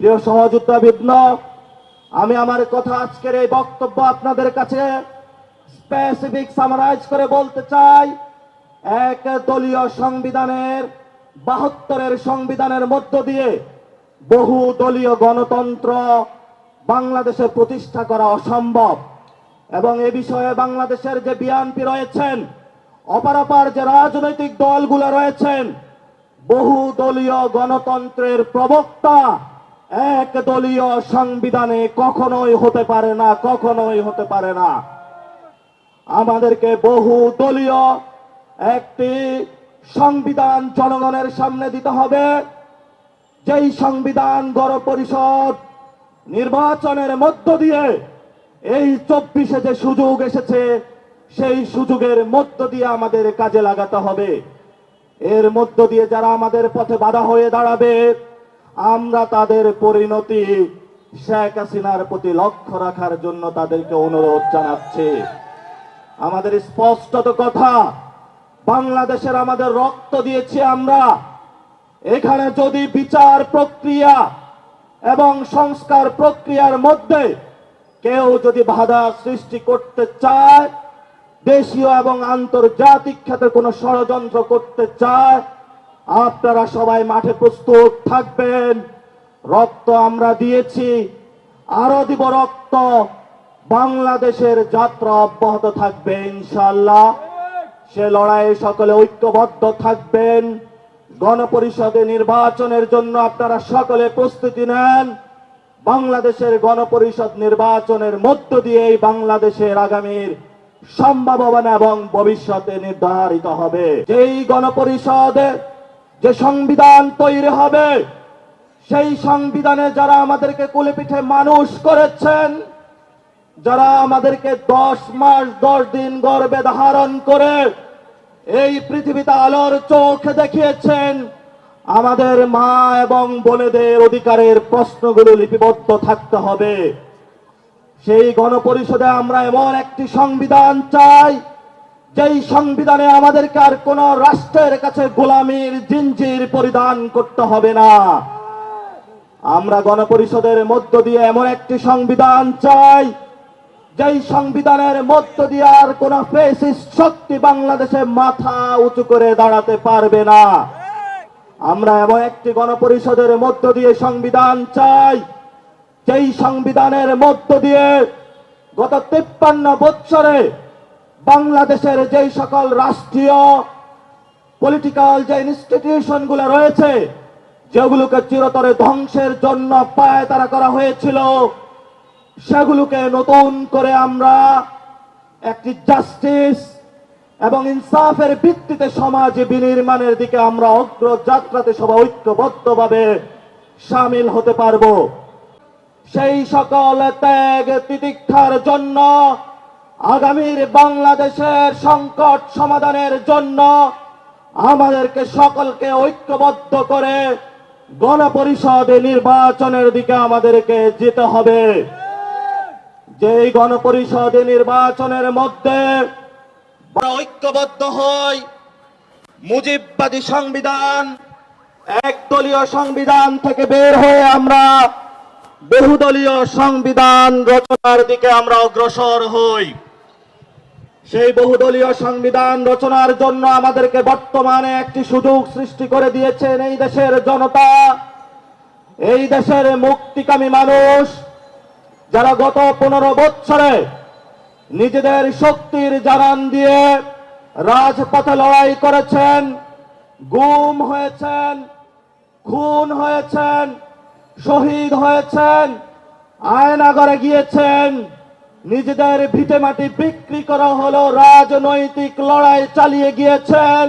প্রিয় সহযোদ্ধা বিঘ্ন আমি আমার কথা আজকের এই বক্তব্য আপনাদের কাছে স্পেসিফিক সামারাইজ করে বলতে চাই। এক দলীয় সংবিধানের বাহাত্তরের সংবিধানের মধ্য দিয়ে বহু দলীয় গণতন্ত্র বাংলাদেশে প্রতিষ্ঠা করা অসম্ভব। এবং এ বিষয়ে বাংলাদেশের যে বিএনপি রয়েছেন অপারাপার যে রাজনৈতিক দলগুলো রয়েছেন, বহু দলীয় গণতন্ত্রের প্রবক্তা এক দলীয় সংবিধানে কখনোই হতে পারে না, কখনোই হতে পারে না। আমাদেরকে বহু দলীয় একটি সংবিধান জনগণের সামনে দিতে হবে। যেই সংবিধান গণ পরিষদ নির্বাচনের মধ্য দিয়ে এই চব্বিশে যে সুযোগ এসেছে, সেই সুযোগের মধ্য দিয়ে আমাদের কাজে লাগাতে হবে। এর মধ্য দিয়ে যারা আমাদের পথে বাধা হয়ে দাঁড়াবে আমরা তাদের পরিণতি শেখ হাসিনার প্রতি লক্ষ্য রাখার জন্য তাদেরকে অনুরোধ জানাচ্ছি। আমাদের স্পষ্টত কথা, বাংলাদেশের আমাদের রক্ত দিয়েছি আমরা। এখানে যদি বিচার প্রক্রিয়া এবং সংস্কার প্রক্রিয়ার মধ্যে কেউ যদি বাধা সৃষ্টি করতে চায়, দেশীয় এবং আন্তর্জাতিক ক্ষেত্রে কোনো ষড়যন্ত্র করতে চায় আপনারা সবাই মাঠে প্রস্তুত থাকবেন। রক্ত আমরা দিয়েছি। আরও দিব রক্ত। বাংলাদেশের যাত্রা অব্যাহত থাকবে ইনশাল্লাহ সে লড়াইয়ে সকলে ঐক্যবদ্ধ থাকবেন। গণপরিষদে নির্বাচনের জন্য আপনারা সকলে প্রস্তুতি নেন। বাংলাদেশের গণপরিষদ নির্বাচনের মধ্য দিয়েই বাংলাদেশের আগামীর সম্ভাবনা এবং ভবিষ্যতে নির্ধারিত হবে। যেই গণপরিষদে যে সংবিধান তৈরি হবে, সেই সংবিধানে যারা আমাদেরকে কুলে পিঠে মানুষ করেছেন, যারা আমাদেরকে দশ মাস, দশ দিন গর্বে ধারণ করে এই পৃথিবীতে আলোর চোখ দেখিয়েছেন, আমাদের মা এবং বোনেদের অধিকারের প্রশ্নগুলো লিপিবদ্ধ থাকতে হবে। সেই গণপরিষদে আমরা এমন একটি সংবিধান চাই যেই সংবিধানে আমাদেরকে আর কোন রাষ্ট্রের কাছে গোলামীর জিঞ্জির পরিধান করতে হবে না। আমরা গণপরিষদের মধ্য দিয়ে এমন একটি সংবিধান চাই, যেই সংবিধানের মধ্য দিয়ে আর কোন শক্তি বাংলাদেশে মাথা উঁচু করে দাঁড়াতে পারবে না। আমরা এমন একটি গণপরিষদের মধ্য দিয়ে সংবিধান চাই, যেই সংবিধানের মধ্য দিয়ে গত তিপ্পান্ন বৎসরে বাংলাদেশের যেই সকল রাষ্ট্রীয় পলিটিক্যাল যে ইনস্টিটিউশনগুলো রয়েছে, যেগুলোকে চিরতরে ধ্বংসের জন্য পায় তারা করা হয়েছিল, সেগুলোকে নতুন করে আমরা একটি জাস্টিস এবং ইনসাফের ভিত্তিতে সমাজ বিনির্মাণের দিকে আমরা অগ্রযাত্রাতে সবাই ঐক্যবদ্ধভাবে সামিল হতে পারব। সেই সকল ত্যাগ তিতিক্ষার জন্য আগামীর বাংলাদেশের সংকট সমাধানের জন্য আমাদেরকে সকলকে ঐক্যবদ্ধ করে গণপরিষদে নির্বাচনের দিকে আমাদেরকে যেতে হবে। যেই গণপরিষদে নির্বাচনের মধ্যে ঐক্যবদ্ধ হই, মুজিববাদী সংবিধান, একদলীয় সংবিধান থেকে বের হয়ে আমরা বহুদলীয় সংবিধান রচনার দিকে আমরা অগ্রসর হই। সেই বহুদলীয় সংবিধান রচনার জন্য আমাদেরকে বর্তমানে একটি সুযোগ সৃষ্টি করে দিয়েছেন এই দেশের জনতা। এই দেশের মুক্তিকামী মানুষ, যারা গত পনেরো বৎসরে নিজেদের শক্তির জানান দিয়ে রাজপথে লড়াই করেছেন, গুম হয়েছেন, খুন হয়েছেন, শহীদ হয়েছেন, আয়নাগরে গিয়েছেন নিজেদের ভিটে মাটি বিক্রি করা হলো রাজনৈতিক লড়াই চালিয়ে গিয়েছেন।